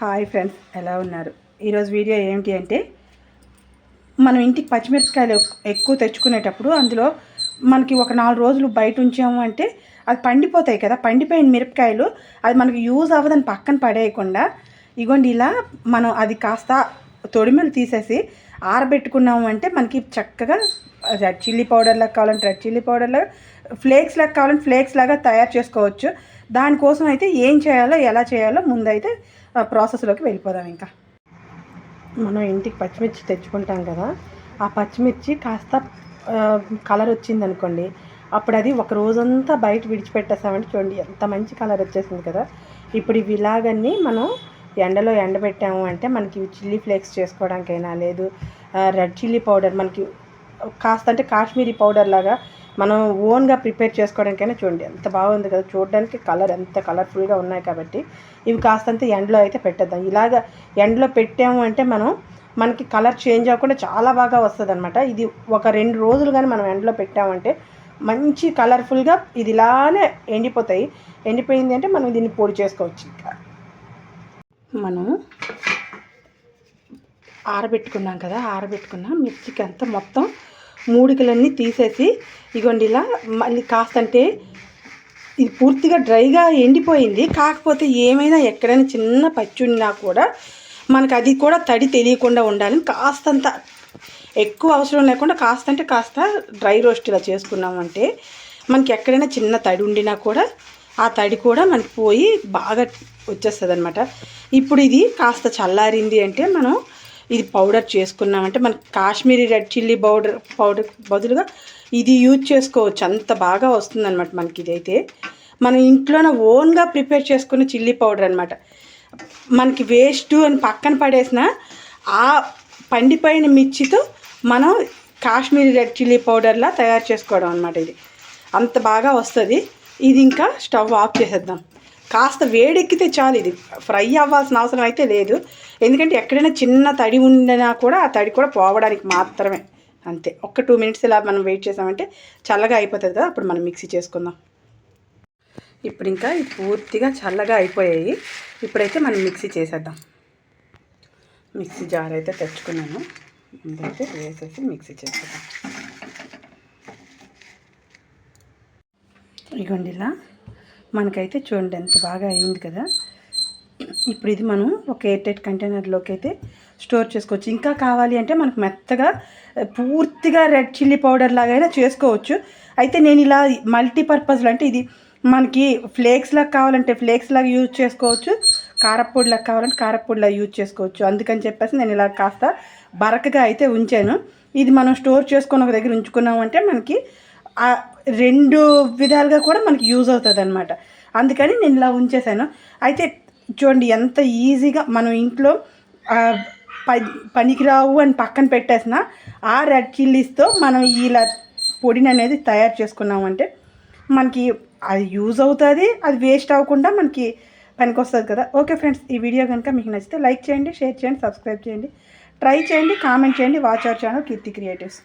Hi friends ఎలా ఉన్నారు? ఈరోజు వీడియో ఏంటి అంటే మనం ఇంటికి పచ్చిమిరపకాయలు ఎక్కువ తెచ్చుకునేటప్పుడు అందులో మనకి ఒక నాలుగు రోజులు బయట ఉంచాము అంటే అది పండిపోతాయి కదా పండిపోయిన మిరపకాయలు అది మనకు యూజ్ అవ్వదని పక్కన పడేయకుండా ఇగోండి ఇలా మనం అది కాస్త తొడిమెలు తీసేసి ఆరబెట్టుకున్నాము అంటే మనకి చక్కగా రెడ్ చిల్లీ పౌడర్ లాగా కావాలంటే రెడ్ చిల్లీ పౌడర్ లాగా ఫ్లేక్స్ లాగా కావాలంటే ఫ్లేక్స్ లాగా తయారు చేసుకోవచ్చు. దానికోసం అయితే ఏం చేయాలో ఎలా చేయాలో ముందైతే ప్రాసెస్లోకి వెళ్ళిపోదాం ఇంకా. మనం ఇంటికి పచ్చిమిర్చి తెచ్చుకుంటాం కదా ఆ పచ్చిమిర్చి కాస్త కలర్ వచ్చింది అనుకోండి అప్పుడు అది ఒక రోజంతా బయట విడిచిపెట్టేసామంటే చూడండి ఎంత మంచి కలర్ వచ్చేసింది కదా. ఇప్పుడు ఇవి ఇలాగన్నీ మనం ఎండలో ఎండబెట్టాము అంటే మనకి చిల్లీ ఫ్లేక్స్ చేసుకోవడానికైనా లేదు రెడ్ చిల్లీ పౌడర్ మనకి కాస్త అంటే కాశ్మీరీ పౌడర్ లాగా మనం ఓన్గా ప్రిపేర్ చేసుకోవడానికైనా చూడండి ఎంత బాగుంది కదా. చూడడానికి కలర్ ఎంత కలర్ఫుల్గా ఉన్నాయి కాబట్టి ఇవి కాస్తంత ఎండలో అయితే పెట్టేద్దాం. ఇలాగ ఎండలో పెట్టాము అంటే మనం మనకి కలర్ చేంజ్ అవ్వకుండా చాలా బాగా వస్తుంది అనమాట ఇది ఒక రెండు రోజులు కానీ మనం ఎండలో పెట్టామంటే మంచి కలర్ఫుల్గా ఇది ఇలానే ఎండిపోతాయి. ఎండిపోయింది అంటే మనం దీన్ని పొడి చేసుకోవచ్చు ఇంకా. మనం ఆరబెట్టుకున్నాం కదా ఆరబెట్టుకున్న మిర్చికి అంతా మొత్తం మూడికలన్నీ తీసేసి ఇగోండి ఇలా మళ్ళీ కాస్తంటే ఇది పూర్తిగా డ్రైగా ఎండిపోయింది. కాకపోతే ఏమైనా ఎక్కడైనా చిన్న పచ్చి ఉన్నా కూడా మనకు అది కూడా తడి తెలియకుండా ఉండాలని కాస్తంత ఎక్కువ అవసరం లేకుండా కాస్త అంటే కాస్త డ్రై రోస్ట్ ఇలా చేసుకున్నామంటే మనకి ఎక్కడైనా చిన్న తడి ఉండినా కూడా ఆ తడి కూడా మనకి పోయి బాగా వచ్చేస్తుంది అనమాట ఇప్పుడు ఇది కాస్త చల్లారింది అంటే మనం ఇది పౌడర్ చేసుకున్నామంటే మనకి Kashmiri red chilli powder powder బదులుగా ఇది యూజ్ చేసుకోవచ్చు. అంత బాగా వస్తుందన్నమాట మనకి ఇదైతే. మనం ఇంట్లోనే ఓన్గా ప్రిపేర్ చేసుకున్న చిల్లీ పౌడర్ అనమాట మనకి వేస్ట్ అని పక్కన పడేసిన ఆ పండిపోయిన మిర్చితో మనం కాశ్మీరీ రెడ్ చిల్లీ పౌడర్లా తయారు చేసుకోవడం అనమాట ఇది. అంత బాగా వస్తుంది. ఇది ఇంకా స్టవ్ ఆఫ్ చేసేద్దాం. కాస్త వేడెక్కితే చాలు ఇది. ఫ్రై అవ్వాల్సిన అవసరం అయితే లేదు. ఎందుకంటే ఎక్కడైనా చిన్న తడి ఉండినా కూడా ఆ తడి కూడా పోవడానికి మాత్రమే. అంతే. ఒక్క టూ మినిట్స్ ఇలా మనం వెయిట్ చేసామంటే చల్లగా అయిపోతుంది కదా అప్పుడు మనం మిక్సీ చేసుకుందాం. ఇప్పుడు ఇంకా పూర్తిగా చల్లగా అయిపోయాయి. ఇప్పుడైతే మనం మిక్సీ చేసేద్దాం. మిక్సీ జార్ అయితే తెచ్చుకున్నాను. ముందైతే వేసేసి మిక్సీ చేసేద్దాం. ఇగోండి ఇలా మనకైతే చూడండి ఎంత బాగా అయింది కదా. ఇప్పుడు ఇది మనం ఒక ఎయిర్ టైట్ కంటైనర్లోకి అయితే స్టోర్ చేసుకోవచ్చు. ఇంకా కావాలి అంటే మనకు మెత్తగా పూర్తిగా రెడ్ చిల్లీ పౌడర్ లాగైనా చేసుకోవచ్చు. అయితే నేను ఇలా మల్టీపర్పస్లో అంటే ఇది మనకి ఫ్లేక్స్ లాగా కావాలంటే ఫ్లేక్స్ లాగా యూజ్ చేసుకోవచ్చు. కారప్పొడి లాగా కావాలంటే కారప్పొడి లాగా యూజ్ చేసుకోవచ్చు. అందుకని చెప్పేసి నేను ఇలా కాస్త బరకగా అయితే ఉంచాను. ఇది మనం స్టోర్ చేసుకొని ఒక దగ్గర ఉంచుకున్నామంటే మనకి రెండు విధాలుగా కూడా మనకి యూజ్ అవుతుంది అనమాట అందుకని నేను ఇలా ఉంచేసాను అయితే చూడండి ఎంత ఈజీగా మనం ఇంట్లో ప- పనికిరావు అని పక్కన పెట్టేసిన ఆ రెడ్ చిల్లీస్తో మనం ఇలా పొడిని అనేది తయారు చేసుకున్నామంటే మనకి అది యూజ్ అవుతుంది అది వేస్ట్ అవ్వకుండా మనకి పనికి వస్తుంది కదా. ఓకే ఫ్రెండ్స్ ఈ వీడియో కనుక మీకు నచ్చితే లైక్ చేయండి షేర్ చేయండి సబ్స్క్రైబ్ చేయండి ట్రై చేయండి కామెంట్ చేయండి. Watch our channel Keerthi creatives.